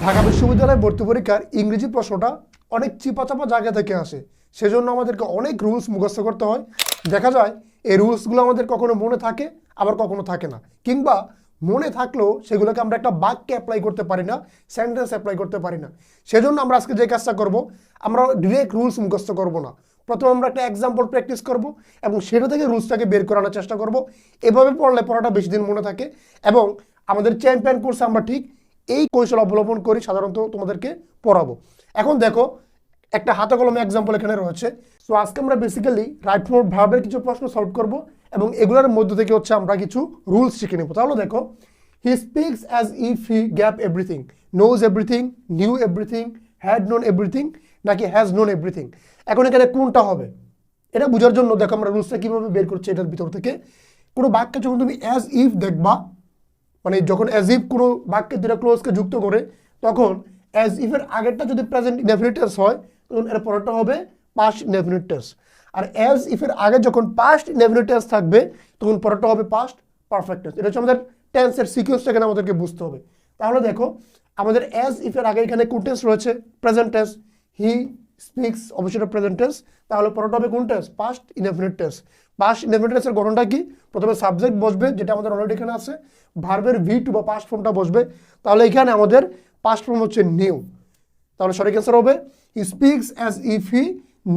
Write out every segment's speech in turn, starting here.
ঢাকা বিশ্ববিদ্যালয়ে ভর্তি পরীক্ষার ইংরেজি প্রশ্নটা অনেক চিপাচাপা জায়গা থেকে আসে। সেজন্য আমাদেরকে অনেক রুলস মুখস্থ করতে হয়। দেখা যায়, এই রুলসগুলো আমাদের কখনো মনে থাকে, আবার কখনো থাকে না। কিংবা মনে থাকলেও সেগুলোকে আমরা একটা বাক্যে অ্যাপ্লাই করতে পারি না সেন্টেন্স অ্যাপ্লাই করতে পারি না। সেজন্য আমরা আজকে যে কাজটা করব, আমরা ডিরেক্ট রুলস মুখস্থ করব না। প্রথমে আমরা একটা এক্সাম্পল প্র্যাকটিস করব এবং সেটা থেকে রুলসটাকে বের করানোর চেষ্টা করব। এভাবে পড়লে পড়াটা বেশি দিন মনে থাকে এবং আমাদের চ্যাম্পিয়ন কোর্সে আমরা ঠিক এই কৌশল অবলম্বন করি সাধারণত তোমাদেরকে পড়াবো। এখন দেখো, একটা হাতে কলমে এক্সাম্পল এখানে রয়েছে। সো আজকে আমরা বেসিক্যালি রাইট ফোর ভার্বের কিছু প্রশ্ন সলভ করব এবং এগুলোর মধ্যে থেকে হচ্ছে আমরা কিছু রুলস শিখে নেব। তাহলে দেখো he speaks as if he gap everything knows everything knew everything had known everything নাকি হ্যাজ নোন এভরিথিং এখন এখানে কোনটা হবে? এটা বোঝার জন্য দেখো আমরা রুলসটা কীভাবে বের করছি এটার ভিতর থেকে। কোনো বাক্যে যখন তুমি অ্যাজ ইফ দেখবা মানে যখন অ্যাজ ইফ কোনো বাক্যে দুটা ক্লোজকে যুক্ত করে তখন অ্যাজ ইফের আগেরটা যদি প্রেজেন্ট ইনডেফিনিটাস হয় তখন এর পরেরটা হবে পাস্ট ইনডেফিনিটাস আর অ্যাজ ইফের আগে যখন পাস্ট ইনডেফিনিটাস থাকবে তখন পরেরটা হবে পাস্ট পারফেক্টেন্স এটা হচ্ছে আমাদের টেন্সের সিকিউন্সটা এখানে আমাদেরকে বুঝতে হবে। তাহলে দেখো আমাদের অ্যাজ ইফের আগে এখানে কোন টেন্স রয়েছে? প্রেজেন্ট টেন্স হি স্পিক্স অবশ্যই প্রেজেন্ট টেন্স তাহলে পরেরটা হবে কোন tense past indefinite tense past ইনডেফিনিটেন্সের গঠনটা কি? প্রথমে সাবজেক্ট বসবে, যেটা আমাদের অলরেডি এখানে আছে। ভার্বের ভি টু বা পাস্ট ফর্মটা বসবে। তাহলে এখানে আমাদের পাস্ট ফর্ম হচ্ছে নিউ তাহলে সঠিক অ্যান্সার হবে speaks as if he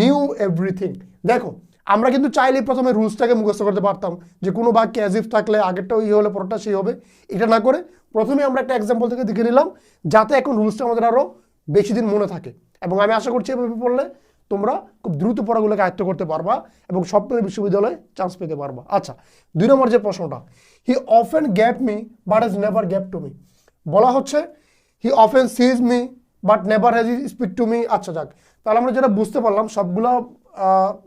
knew everything দেখো, আমরা কিন্তু চাইলে প্রথমে রুলসটাকে মুখস্থ করতে পারতাম, যে কোনো বাক্যে অ্যাজ ইফ থাকলে আগেরটাও ই হলে পরটা সেই হবে। এটা না করে প্রথমে আমরা একটা এক্সাম্পল থেকে দেখে নিলাম, যাতে এখন রুলসটা আমাদের আরও বেশি দিন মনে থাকে। এবং আমি আশা করছি এভাবে পড়লে তোমরা খুব দ্রুত পড়াগুলোকে আয়ত্ত করতে পারবা এবং স্বপ্নের বিশ্ববিদ্যালয়ে চান্স পেতে পারবা। আচ্ছা দুই নম্বর যে প্রশ্নটা he often gap me but has never gap to me বলা হচ্ছে he often sees me but never has speak to me আচ্ছা যাক, তাহলে আমরা যেটা বুঝতে পারলাম, সবগুলো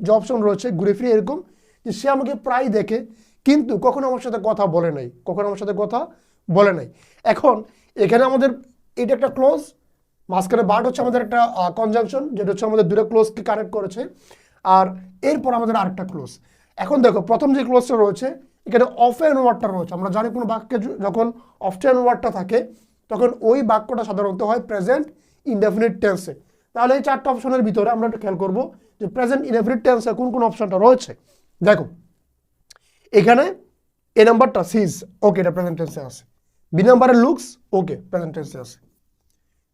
যে অপশন রয়েছে, ঘুরে ফিরে এরকম, যে সে আমাকে প্রায় দেখে, কিন্তু কখনো আমার সাথে কথা বলে নাই, কখনো আমার সাথে কথা বলে নাই। এখন, এখানে আমাদের, এটা একটা ক্লোজ মাঝখানে বার্ড হচ্ছে আমাদের একটা কনজাংশন যেটা হচ্ছে আমাদের দুটো ক্লোজকে কানেক্ট করেছে। আর এরপর আমাদের আরেকটা ক্লোজ এখন দেখো, প্রথম যে ক্লোজটা রয়েছে, এখানে অফ অ্যান্ড ওয়ার্ডটা রয়েছে। আমরা জানি কোনো বাক্যে যখন অফ অ্যান্ড ওয়ার্ডটা থাকে, তখন ওই বাক্যটা সাধারণত হয় প্রেজেন্ট ইনডেফিনিট টেন্সে তাহলে এই চারটা অপশনের ভিতরে আমরা একটু খেয়াল করব যে প্রেজেন্ট ইনডেফিনিট টেন্সে কোন কোন অপশনটা রয়েছে। দেখো, এখানে এ নাম্বারটা সিজ ওকে এটা প্রেজেন্ট টেন্সে আছে। বি নাম্বারের লুকস ওকে প্রেজেন্ট টেন্সে আছে।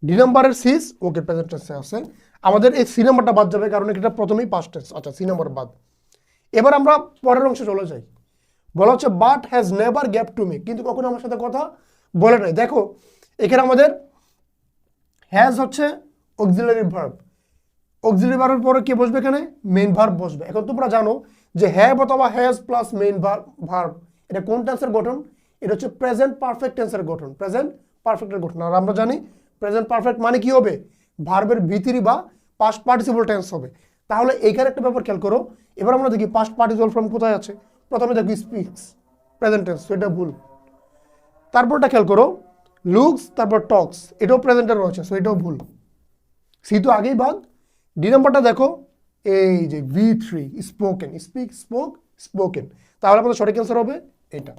ডি নাম্বারের সিস ওকে প্রেজেন্ট টেন্সে আছে আমাদের এই সি নাম্বারটা বাদ যাবে কারণ এটা প্রথমেই পাস্ট টেন্স আচ্ছা সি নাম্বার বাদ। এবার আমরা পরের অংশে চলে যাই। বলা হচ্ছে but has never gap to me কিন্তু কখনো আমার সাথে কথা বলে নাই। দেখো, এখানে আমাদের হ্যাজ হচ্ছে অক্সিলারি ভার্ব অক্সিলারি ভার্বের পরে কে বসবে এখানে? মেইন ভার্ব বসবে। এখন তোমরা জানো যে হ্যাভ অথবা হ্যাজ প্লাস মেইন ভার্ব এটা কোন টেন্সের গঠন? এটা হচ্ছে প্রেজেন্ট পারফেক্ট টেন্সের গঠন। প্রেজেন্ট পারফেক্টের গঠন। আর আমরা জানি প্রেজেন্ট পারফেক্ট মানে কি হবে? ভার্বের ভিতরি বা পাস্ট পার্টিসিপল টেন্স হবে। তাহলে এইখানে একটা ব্যাপার খেয়াল করো। এবার আমরা দেখি পাস্ট পার্টিসিপল ফর্ম কোথায় আছে? প্রথমে দেখি স্পিক্স প্রেজেন্ট টেন্স এটা ভুল। তারপরটা খেয়াল করো। লুকস তারপর টক্স এটাও প্রেজেন্টে রয়েছে সো এটাও ভুল। সি তো আগেই ভাগ। ডি নাম্বারটা দেখো, এই যে V three spoken speak spoke spoken তাহলে আমাদের সঠিক অ্যান্সার হবে এটা।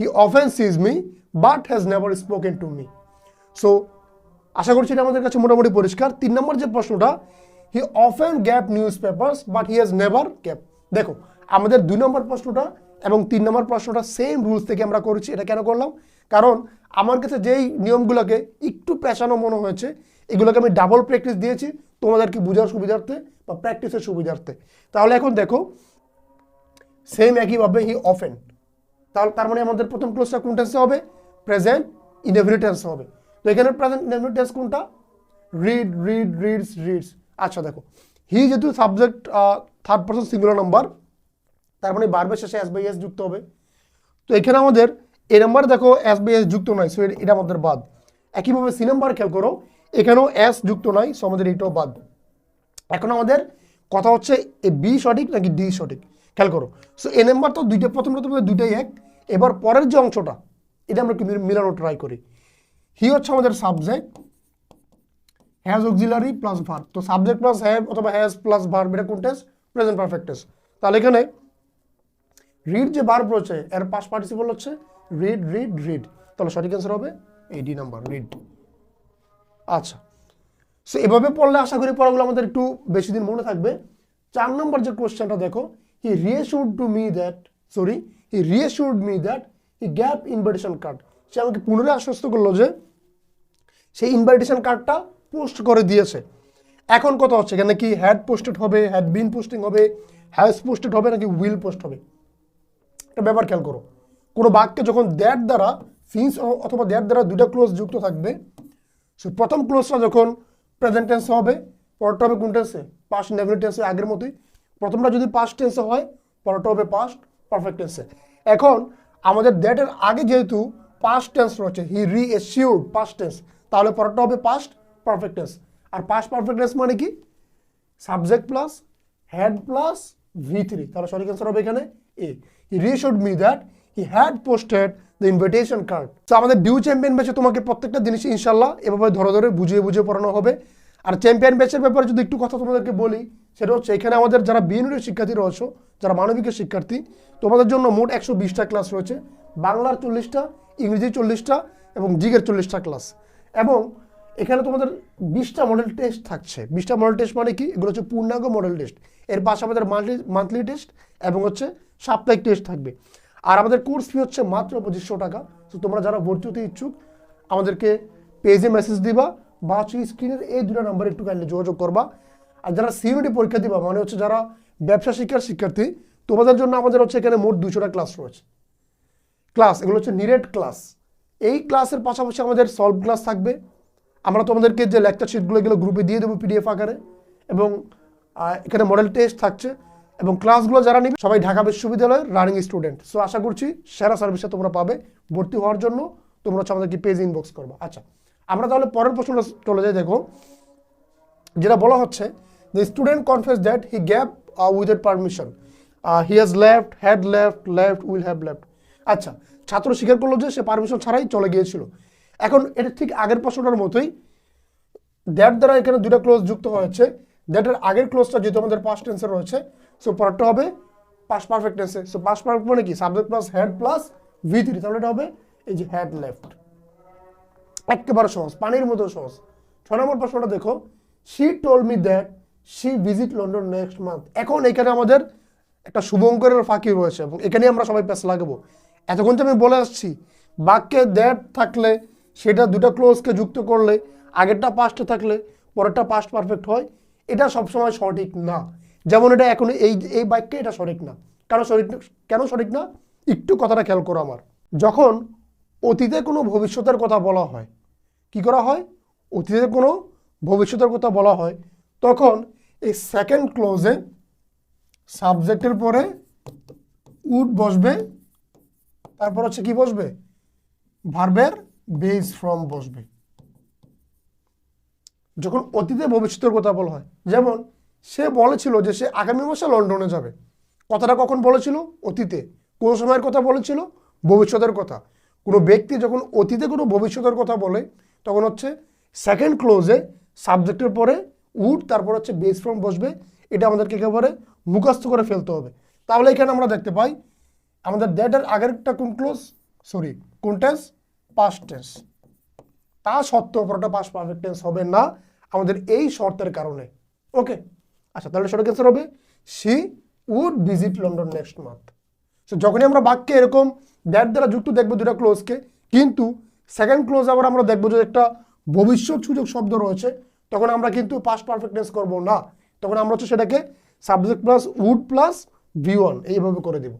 He often sees me but has never spoken to me so আশা করছি এটা আমাদের কাছে মোটামুটি পরিষ্কার। তিন নম্বর যে প্রশ্নটা he often gap newspapers but he has never gap দেখো, আমাদের দুই নম্বর প্রশ্নটা এবং তিন নম্বর প্রশ্নটা সেম রুলস থেকে আমরা করেছি, এটা কেন করলাম? কারণ আমার কাছে যেই নিয়মগুলোকে একটু পেঁচানো মনে হয়েছে, এগুলোকে আমি ডাবল প্র্যাকটিস দিয়েছি তোমাদেরকে বোঝার সুবিধার্থে বা প্র্যাকটিসের সুবিধার্থে। তাহলে এখন দেখো সেম একইভাবে হি অফেন তাহলে তার মানে আমাদের প্রথম ক্লোজটা কোন টেন্সে হবে? প্রেজেন্ট ইনডেফিনিট টেন্সে হবে। তো এখানে প্রেজেন্ট ইনডেফিনিট টেন্স কোনটা? রিড রিড রিডস রিডস আচ্ছা দেখো। হি যেহেতু subject third person singular number তার মানে বারবার শেষে এস বাই এস যুক্ত হবে। তো এখানে আমাদের এ নাম্বার দেখো এস বাই এস যুক্ত নয় সো এটা আমাদের বাদ। একইভাবে সি নাম্বার খেয়াল করো, এখানেও এস যুক্ত নয় সো আমাদের এটাও বাদ। এখন আমাদের কথা হচ্ছে এ বি সঠিক নাকি ডি সঠিক? খেয়াল করো। সো এ নাম্বার তো দুইটা প্রথম প্রথম দুইটাই এক। এবার পরের যে অংশটা, এটা আমরা একটু মিলানো ট্রাই করি। হি হচ্ছে আমাদের subject has auxiliary plus verb তো সাবজেক্ট প্লাস হ্যাভ অথবা হ্যাজ প্লাস ভার্ব এটা কোন টেস্ট প্রেজেন্ট পারফেক্ট টেন্স তাহলে এখানে রিড যে ভার্ব রয়েছে, এর পাস পার্টিসিপল হচ্ছে রিড রিড রিড তাহলে সঠিক অ্যান্সার হবে এই ডি নাম্বার রিড আচ্ছা। সো এভাবে পড়লে আশা করি পড়াগুলো আমাদের একটু বেশি দিন মনে থাকবে। চার নম্বর যে কোশ্চেনটা দেখো he reassured to me that sorry he reassured me that he gap invitation card সে আমাকে পুনরায় আশ্বস্ত করল যে সেই ইনভাইটেশন কার্ডটা পোস্ট করে দিয়েছে। এখন কথা হচ্ছে, এখানে কি হ্যাড পোস্টেড হবে হ্যাড বিন পোস্টিং হবে হ্যাজ পোস্টেড হবে, নাকি উইল পোস্ট হবে? একটা ব্যাপার খেয়াল করো, কোনো বাক্যে যখন দ্যাট দ্বারা সিন্স অথবা দ্যাট দ্বারা দুটা ক্লোজ যুক্ত থাকবে, সো প্রথম ক্লোজটা যখন প্রেজেন্ট টেন্সে হবে পরটা হবে কোন টেন্সে পাস্ট নেগেটিভ টেন্সে আগের মতোই। প্রথমটা যদি পাস্ট টেন্সে হয় পরটা হবে পাস্ট পারফেক্ট টেন্সে এখন আমাদের দ্যাটের আগে যেহেতু পাস্ট টেন্স রয়েছে হি রি এসিউর্ড পাস্ট টেন্স তাহলে পরটা হবে পাস্ট পারফেক্টনেন্স আর পাস্ট পারফেক্টনেন্স মানে কি? Subject plus had plus V three তাহলে সঠিক অ্যান্সার হবে এখানে A he reassured me that he had posted the invitation card তো আমাদের ডিউ চ্যাম্পিয়ন ব্যাচে তোমাকে প্রত্যেকটা জিনিস ইনশাল্লাহ এভাবে ধরে ধরে বুঝিয়ে বুঝিয়ে পড়ানো হবে। আর চ্যাম্পিয়ন ব্যাচের ব্যাপারে যদি একটু কথা তোমাদেরকে বলি, সেটা হচ্ছে এখানে আমাদের যারা বিএনএর শিক্ষার্থী রয়েছে, যারা মানবিকের শিক্ষার্থী, তোমাদের জন্য মোট একশো বিশটা ক্লাস রয়েছে। বাংলার চল্লিশটা, ইংরেজি চল্লিশটা এবং জিগের চল্লিশটা ক্লাস এবং এখানে তোমাদের বিশটা মডেল টেস্ট থাকছে। বিশটা মডেল টেস্ট মানে কি? এগুলো হচ্ছে পূর্ণাঙ্গ মডেল টেস্ট এর পাশে আমাদের মান্থলি মান্থলি টেস্ট এবং হচ্ছে সাপ্তাহিক টেস্ট থাকবে। আর আমাদের কোর্স ফি হচ্ছে মাত্র পঁচিশশো টাকা। তো তোমরা যারা ভর্তি হতে ইচ্ছুক, আমাদেরকে পেজে মেসেজ দিবা বা হচ্ছে স্ক্রিনের এই দুটো নাম্বারে একটু কাইন্ডলি যোগাযোগ করবা। আর যারা সিউনিটি পরীক্ষা দিবা মানে হচ্ছে যারা ব্যবসা শিক্ষার শিক্ষার্থী, তোমাদের জন্য আমাদের হচ্ছে এখানে মোট দুশোটা ক্লাস রয়েছে। ক্লাস এগুলো হচ্ছে নিরেট ক্লাস এই ক্লাসের পাশাপাশি আমাদের সলভ ক্লাস থাকবে। আমরা তোমাদেরকে যে লেকচার শিটগুলো এগুলো গ্রুপে দিয়ে দেবো পিডিএফ আকারে এবং এখানে মডেল টেস্ট থাকছে এবং ক্লাসগুলো যারা নিবে, সবাই ঢাকা বিশ্ববিদ্যালয়ের রানিং স্টুডেন্ট সো আশা করছি সেরা সার্ভিসটা তোমরা পাবে ভর্তি হওয়ার জন্য। তোমরা হচ্ছে আমাদেরকে পেজ ইনবক্স করবা। আচ্ছা আমরা তাহলে পরের প্রশ্নটা চলে যাই, দেখো। যেটা বলা হচ্ছে the student confess that he gap without permission he has left had left left will have left আচ্ছা ছাত্র স্বীকার করল যে সে পারমিশন ছাড়াই চলে গিয়েছিল। এখন এটা ঠিক আগের প্রশ্নটার মতোই দ্যাট দ্বারা এখানে দুটা ক্লোজ যুক্ত হয়েছে। দ্যাটের আগের ক্লোজটা যেহেতু আমাদের পাস্ট টেন্সে রয়েছে সো পরেরটা হবে পাস্ট পারফেক্ট টেন্সে সো পাস্ট পারফেক্ট মানে কি? Subject plus had plus V three তাহলে এটা হবে এই যে হ্যাড লেফট একেবারে সহজ, পানির মতো সহজ। ছয় নম্বর প্রশ্নটা দেখো she told me that she visit London next month এখন এখানে আমাদের একটা শুভঙ্করের ফাঁকি রয়েছে এবং এখানে আমরা সবাই প্যাস লাগাবো। এতক্ষণ তো আমি বলে আসছি, বাক্যে দ্যাট থাকলে সেটা দুটা ক্লোজকে যুক্ত করলে, আগেরটা পাস্টে থাকলে পরেরটা পাস্ট পারফেক্ট হয়, এটা সবসময় সঠিক না। যেমন এটা এখন এই এই বাক্যে এটা সঠিক না। কেন সঠিক কেন সঠিক না? একটু কথাটা খেয়াল করো আমার। যখন অতীতে কোনো ভবিষ্যতের কথা বলা হয়, কি করা হয়? অতীতে কোনো ভবিষ্যতের কথা বলা হয়, তখন এই সেকেন্ড ক্লোজে সাবজেক্টের পরে উড বসবে তারপর হচ্ছে কি বসবে? ভার্বের বেস ফ্রম বসবে। যখন অতীতে ভবিষ্যতের কথা বলা হয়, যেমন সে বলেছিল যে সে আগামী মাসে লন্ডনে যাবে। কথাটা কখন বলেছিল? অতীতে। কোন সময়ের কথা বলেছিল? ভবিষ্যতের কথা। কোনো ব্যক্তি যখন অতীতে কোনো ভবিষ্যতের কথা বলে, তখন হচ্ছে সেকেন্ড ক্লোজে সাবজেক্টের পরে উড তারপর হচ্ছে বেস ফর্ম বসবে। এটা আমাদেরকে একেবারে মুখস্থ করে ফেলতে হবে। তাহলে এখানে আমরা দেখতে পাই আমাদের দ্যাটের আগেরটা কোন ক্লোজ সরি কোন টেন্স পাস্ট টেন্স তা সত্ত্বেও পরোটা পাস পারফেক্ট টেন্স হবে না আমাদের এই শর্তের কারণে। ওকে আচ্ছা তাহলে সঠিক অ্যান্সার হবে she would visit London next month so যখনই আমরা বাক্যে এরকম দ্যাট দ্বারা যুক্ত দেখব দুটা ক্লোজকে কিন্তু সেকেন্ড ক্লোজ আবার আমরা দেখব যে একটা ভবিষ্যৎ সূচক শব্দ রয়েছে, তখন আমরা কিন্তু পাস্ট পারফেক্ট টেন্স করব না। তখন আমরা হচ্ছে সেটাকে subject plus would plus V one এইভাবে করে দেবো।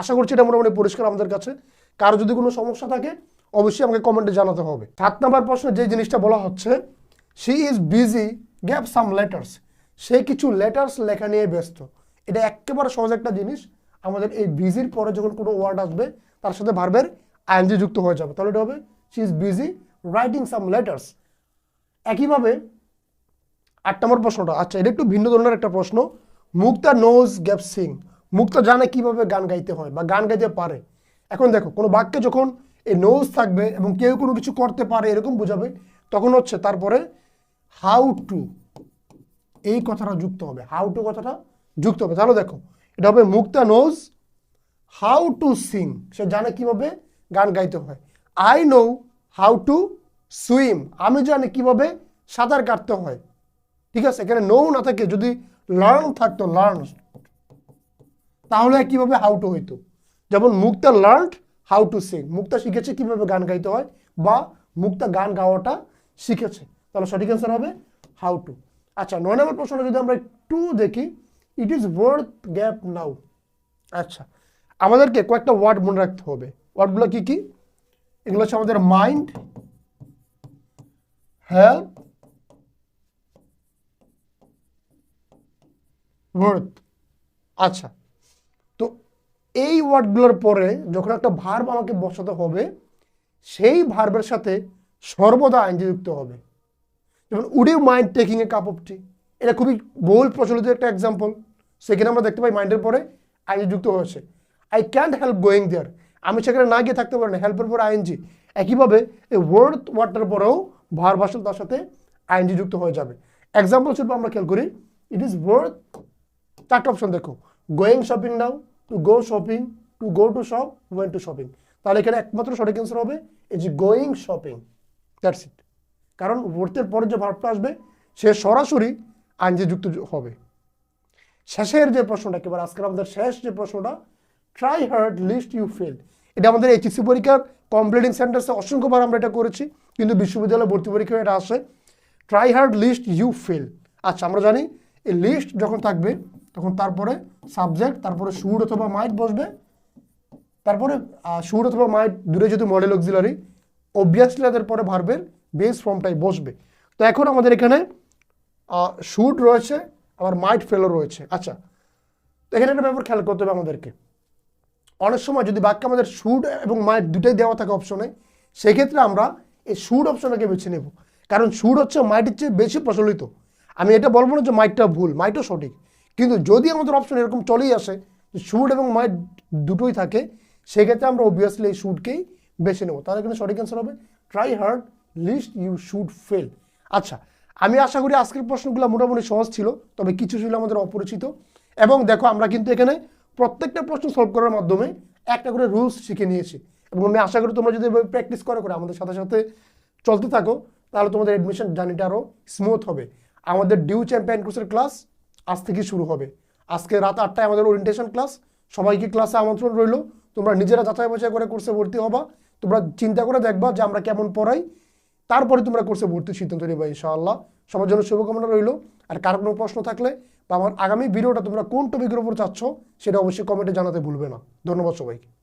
আশা করছি এটা মোটামুটি পরিষ্কার আমাদের কাছে। কারও যদি কোনো সমস্যা থাকে, অবশ্যই আমাকে কমেন্টে জানাতে হবে। সাত নাম্বার প্রশ্নে যে জিনিসটা বলা হচ্ছে she is busy gap some letters সে কিছু লেটার্স লেখা নিয়ে ব্যস্ত। এটা একেবারে সহজ একটা জিনিস। আমাদের এই বিজির পরে যখন কোনো ওয়ার্ড আসবে, তার সাথে ভার্বের আইএনজি যুক্ত হয়ে যাবে। তাহলে এটা হবে she is busy writing some letters একইভাবে আট নম্বর প্রশ্নটা আচ্ছা এটা একটু ভিন্ন ধরনের একটা প্রশ্ন। Mukta knows gap sing Mukta জানে কীভাবে গান গাইতে হয় বা গান গাইতে পারে। এখন দেখো, কোনো বাক্যে যখন এই নোজ থাকবে এবং কেউ কোনো কিছু করতে পারে, এরকম বোঝাবে, তখন হচ্ছে তারপরে হাউ টু এই কথাটা যুক্ত হবে। হাউ টু কথাটা যুক্ত হবে। তাহলে দেখো, এটা হবে Mukta knows how to sing সে জানে কীভাবে গান গাইতে হয়। I know how to swim আমি জানি কীভাবে সাঁতার কাটতে হয়। ঠিক আছে? এখানে নো না থাকে, যদি লার্ন থাকতো লার্ন তাহলে কীভাবে হাউ টু হইতো? যেমন Mukta learn how to sing Mukta শিখেছে কীভাবে গান গাইতে হয় বা মুক্তা গান গাওয়াটা শিখেছে। তাহলে সঠিক অ্যান্সার হবে হাউ টু আচ্ছা নয় নম্বর প্রশ্নটা যদি আমরা একটু দেখি it is worth gap now আচ্ছা আমাদেরকে কয়েকটা ওয়ার্ড মনে রাখতে হবে। ওয়ার্ডগুলো কি কি? এগুলো হচ্ছে আমাদের মাইন্ড হেল্প ওয়ার্থ আচ্ছা এই ওয়ার্ডগুলোর পরে যখন একটা ভার্ব আমাকে বসাতে হবে, সেই ভার্বের সাথে সর্বদা আইনজি যুক্ত হবে। যেমন would you mind taking a cup of tea এটা খুবই বহুল প্রচলিত একটা এক্সাম্পল সেখানে আমরা দেখতে পাই মাইন্ডের পরে আইনজি যুক্ত হয়েছে। I can't help going there আমি সেখানে না গিয়ে থাকতে পারি না। হেল্পের পরে আইএনজি একইভাবে এই ওয়ার্ড ওয়ার্ডটার পরেও ভার ভাষণ তার সাথে আইএনজি যুক্ত হয়ে যাবে। এক্সাম্পল স্বরূপ আমরা খেয়াল করি ইট ইজ ওয়ার্থ চারটা অপশন দেখো। Going shopping now to go shopping to go to shop when to shopping তাহলে এখানে একমাত্র সঠিক অ্যান্সার হবে যে গোয়িং শপিং দ্যাটস ইট কারণ ওয়ার্থের পরে যে ভার্বটা আসবে, সে সরাসরি আইনজি যুক্ত হবে। শেষের যে প্রশ্নটা, একেবারে আজকের আমাদের শেষ যে প্রশ্নটা try hard lest you fail এটা আমাদের এইচএসসি পরীক্ষার কমপ্লিটিং সেন্টার্সে অসংখ্যবার আমরা এটা করেছি, কিন্তু বিশ্ববিদ্যালয় ভর্তি পরীক্ষায় এটা আসে। Try hard lest you fail আচ্ছা আমরা জানি, এই লিস্ট যখন থাকবে তখন তারপরে সাবজেক্ট তারপরে সুর অথবা মাইট বসবে। তারপরে সুর অথবা মাইট দূরে যদি মডেল অক্সিলারি অবভিয়াসলি তাদের পরে ভার্বের বেস ফর্মটাই বসবে। তো এখন আমাদের এখানে শুট রয়েছে, আবার মাইট ফেলো রয়েছে। আচ্ছা তো এখানে একটা ব্যাপার খেয়াল করতে হবে আমাদেরকে। অনেক সময় যদি বাক্যে আমাদের শুড এবং মাইট দুটাই দেওয়া থাকে অপশনে সেক্ষেত্রে আমরা এই শুড অপশনটাকে বেছে নেব? কারণ শুড হচ্ছে মাইটের চেয়ে বেশি প্রচলিত। আমি এটা বলব না যে মাইটটা ভুল, মাইটও সঠিক। কিন্তু যদি আমাদের অপশন এরকম চলেই আসে শুড এবং মাইট দুটোই থাকে, সেক্ষেত্রে আমরা অবভিয়াসলি এই শুডকেই বেছে নেব। তাহলে এখানে সঠিক অ্যান্সার হবে try hard lest you should fail আচ্ছা আমি আশা করি আজকের প্রশ্নগুলো মোটামুটি সহজ ছিল, তবে কিছু ছিল আমাদের অপরিচিত। এবং দেখো, আমরা কিন্তু এখানে প্রত্যেকটা প্রশ্ন সলভ করার মাধ্যমে একটা করে রুলস শিখে নিয়েছি। এবং আমি আশা করি তোমরা যদি প্র্যাকটিস করে করে আমাদের সাথে সাথে চলতে থাকো, তাহলে তোমাদের অ্যাডমিশন জার্নিটা আরও স্মুথ হবে। আমাদের ডিউ চ্যাম্পিয়ন কোর্সের ক্লাস আজ থেকে শুরু হবে। আজকে রাত আটটায় আমাদের ওরিয়েন্টেশন ক্লাস সবাইকে ক্লাসে আমন্ত্রণ রইল। তোমরা নিজেরা যাচাই বাছাই করে কোর্সে ভর্তি হবা। তোমরা চিন্তা করে দেখবা যে আমরা কেমন পড়াই। তারপরে তোমরা কোর্সে ভর্তির সিদ্ধান্ত নেবে ইনশাআল্লাহ। সবার জন্য শুভকামনা রইল। আর কার কোনো প্রশ্ন থাকলে বা আমার আগামী ভিডিওটা তোমরা কোন টপিকের উপর চাচ্ছ, সেটা অবশ্যই কমেন্টে জানাতে ভুলবে না। ধন্যবাদ সবাইকে।